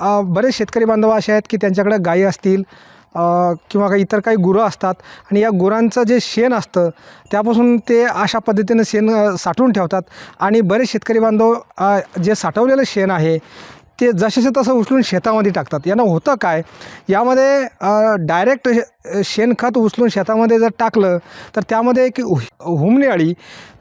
बरेच शेतकरी बांधव असे आहेत की त्यांच्याकडे गायी असतील किंवा काही इतर काही गुरं असतात आणि या गुरांचं जे शेण असतं त्यापासून ते अशा पद्धतीनं शेण साठवून ठेवतात. आणि बरेच शेतकरी बांधव जे साठवलेलं शेण आहे ते जसेचं तसं उचलून शेतामध्ये टाकतात. यानं होतं काय? यामध्ये डायरेक्ट शेणखत उचलून शेतामध्ये जर टाकलं तर त्यामध्ये एक हु हुमणी अळी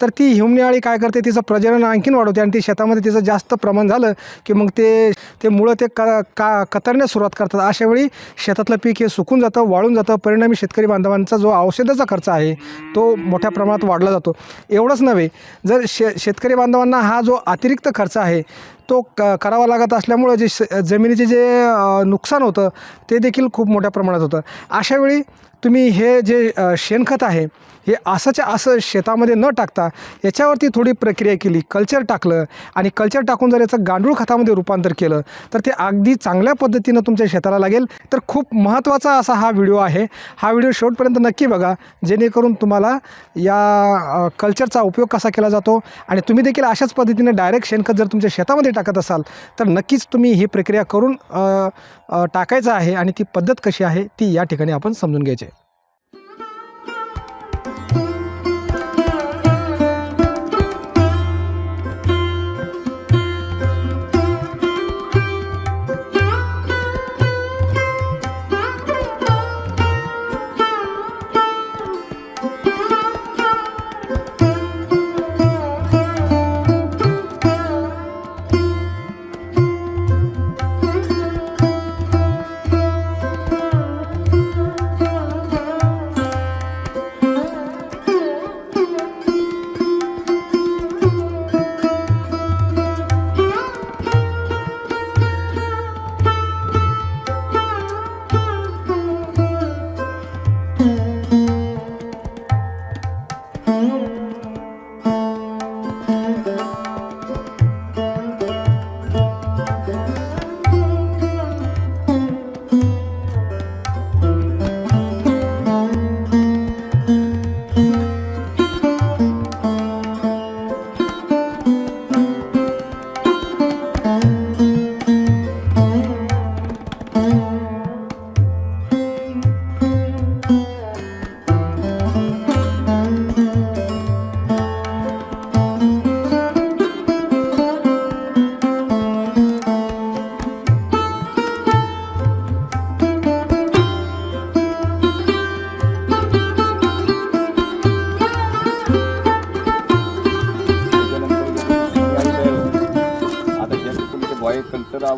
तर ती हुमणी अळी काय करते तिचं प्रजनन आणखीन वाढवते आणि ती शेतामध्ये तिचं जास्त प्रमाण झालं की मग ते ते मुळं ते क का कतरण्यास सुरुवात करतात. अशा वेळी शेतातलं पीक हे सुकून जातं वाळून जातं. परिणामी शेतकरी बांधवांचा जो औषधाचा खर्च आहे तो मोठ्या प्रमाणात वाढला जातो. एवढंच नव्हे जर शे शेतकरी बांधवांना हा जो अतिरिक्त खर्च आहे तो क करावा लागत असल्यामुळं जे श जमिनीचे जे नुकसान होतं ते देखील खूप मोठ्या प्रमाणात होतं. अशावेळी করে तुम्ही हे जे शेणखत आहे हे असंच्या असं शेतामध्ये न टाकता याच्यावरती थोडी प्रक्रिया केली कल्चर टाकलं आणि कल्चर टाकून जर याचं गांडूळ खतामध्ये रूपांतर केलं तर ते अगदी चांगल्या पद्धतीनं तुमच्या शेताला लागेल. तर खूप महत्त्वाचा असा हा व्हिडिओ आहे. हा व्हिडिओ शेवटपर्यंत नक्की बघा जेणेकरून तुम्हाला या कल्चरचा उपयोग कसा केला जातो आणि तुम्ही देखील अशाच पद्धतीने डायरेक्ट शेणखत जर तुमच्या शेतामध्ये टाकत असाल तर नक्कीच तुम्ही ही प्रक्रिया करून टाकायचं आहे आणि ती पद्धत कशी आहे ती या ठिकाणी आपण समजून घ्यायची.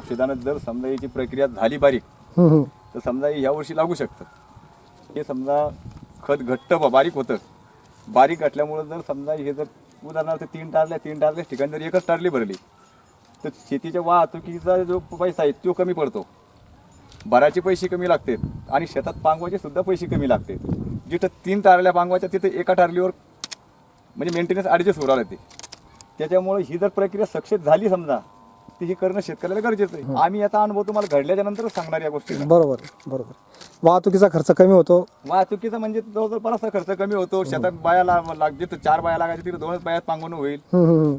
औषधानं जर समजा याची प्रक्रिया झाली बारीक तर समजा ह्या वर्षी लागू शकतं. हे समजा खत घट्ट ब- बारीक होतं. बारीक घटल्यामुळं जर समजा हे जर उदाहरणार्थ तीन टारल्या तीन टारल्या ठिकाणी जर एकच टारली भरली तर शेतीच्या वाहतुकीचा जो पैसा आहे तो कमी पडतो. भराचे पैसे कमी लागतात आणि शेतात पांगवाचे सुद्धा पैसे कमी लागतात जिथं तीन टारल्या पांगवाच्या तिथं एका टारलीवर म्हणजे मेंटेनन्स ॲडजस्ट होणार ते. त्याच्यामुळे ही जर प्रक्रिया सक्सेस झाली समजा तर ही करणं शेतकऱ्याला गरजेचं आहे. आम्ही याचा अनुभव तुम्हाला घडल्याच्या नंतरच सांगणार या गोष्टी बरोबर बरोबर. वाहतुकीचा खर्च कमी होतो. वाहतुकीचा म्हणजे जवळजवळ बराचसा खर्च कमी होतो. शेतात बाया लाग लाग- जिथं चार बाया लागायच्या तिथं दोनच बायात पांगवणं होईल.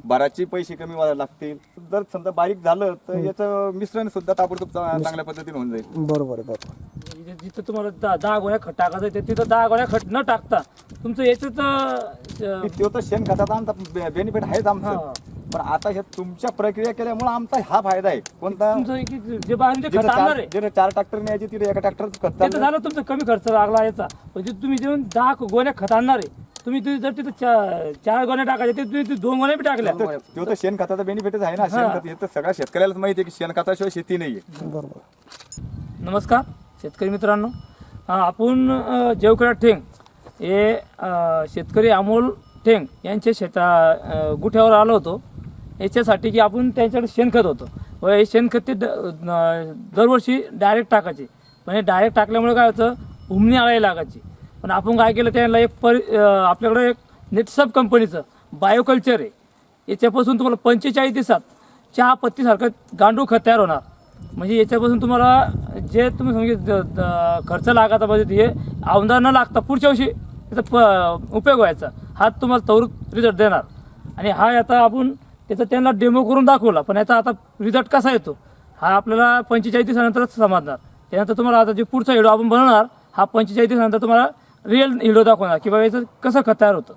बराचचे पैसे कमी वा- लागतील. जर समजा बारीक झालं तर याचं मिश्रण सुद्धा ताबडतोब चा- चांगल्या पद्धतीने होऊन जाईल. बरोबर आहे बरोबर. जिथे- जिथं तुम्हाला दहा दहा गोळ्या खत टाकायचं आहे, ते तिथं दहा गोळ्या खत न टाकता तुमचं याच्यात अं, तो तर शेणखताचा आमचा बेनिफिट आहेच आमचं. पण आता हे तुमच्या प्रक्रिया केल्यामुळे आमचा हा फायदा आहे. कोणता? तुमचं एक- जे बाहेर जे जिथं खत आणणार चार आहे जिथं चार ट्रॅक्टर न्यायची तिथे एका ट्रॅक्टर खत. झालं तुमचं कमी खर्च लागला याचा. पण जे तुम्ही जेव्हा दहा गोण्या खत आणणार आहे तुम्ही ते जर तिथं चा- चार गोण्या टाकायच्या ते तुम्ही ते दोन गोण्या बी टाकल्या. तर तो तर शेणखताचा बेनिफिटच आहे ना. शेणखत हे तर सगळ्या शेतकऱ्यालाच माहिती आहे की शेणखताशिवाय शेती नाहीये. बरोबर. नमस्कार शेतकरी मित्रांनो. हा, आपण अ, जयवकडा ठेंग हे अ, शेतकरी अमोल ठेंग यांच्या शेता अ, गुठ्यावर आलो होतो. याच्यासाठी की आपण त्यांच्याकडे शेणखत होतं. व हे शेणखत ते द- दरवर्षी डायरेक्ट टाकायचे. पण हे डायरेक्ट टाकल्यामुळे काय होतं? उमणी आळायला लागायची. पण आपण काय केलं त्यांना एक परि आपल्याकडे एक नेटसप कंपनीचं बायोकल्चर आहे. याच्यापासून तुम्हाला पंचेचाळीस दिवसात चहा पत्तीसारखं गांडूळ खत तयार होणार. म्हणजे याच्यापासून तुम्हाला जे तुम्ही समजा द- खर्च लागायचा म्हणजे हे औंधा न लागता पुढच्या वर्षी त्याचा प उपयोग व्हायचा. हा तुम्हाला तवर रिझल्ट देणार. आणि हा आता आपण त्याचा त्यांना डेमो करून दाखवला. पण याचा आता रिझल्ट कसा येतो? हा आपल्याला पंचेचाळीस दिवसानंतरच समजणार. त्यानंतर तुम्हाला आता जे पुढचा हिडो आपण बनवणार हा पंचेचाळीस दिवसानंतर तुम्हाला रिअल हिडो दाखवणार. की बाबा याचं कसं खत तयार होतं?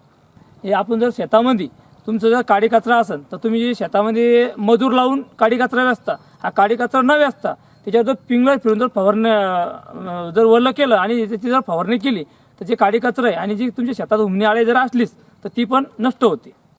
हे आपण जर शेतामध्ये तुमचं जर काडी कचरा असेल तर तुम्ही जे शेतामध्ये मजूर लावून काडी कचरा व्यस्ता हा काडी कचरा न व्यस्ता त्याच्यावर जर पिंगळं फिरून जर फवारणी जर वरलं केलं आणि त्याची जर फवारणी केली तर जे काडी कचरा आहे आणि जी तुमच्या शेतात उमणी आळे जर असलीच तर ती पण नष्ट होते.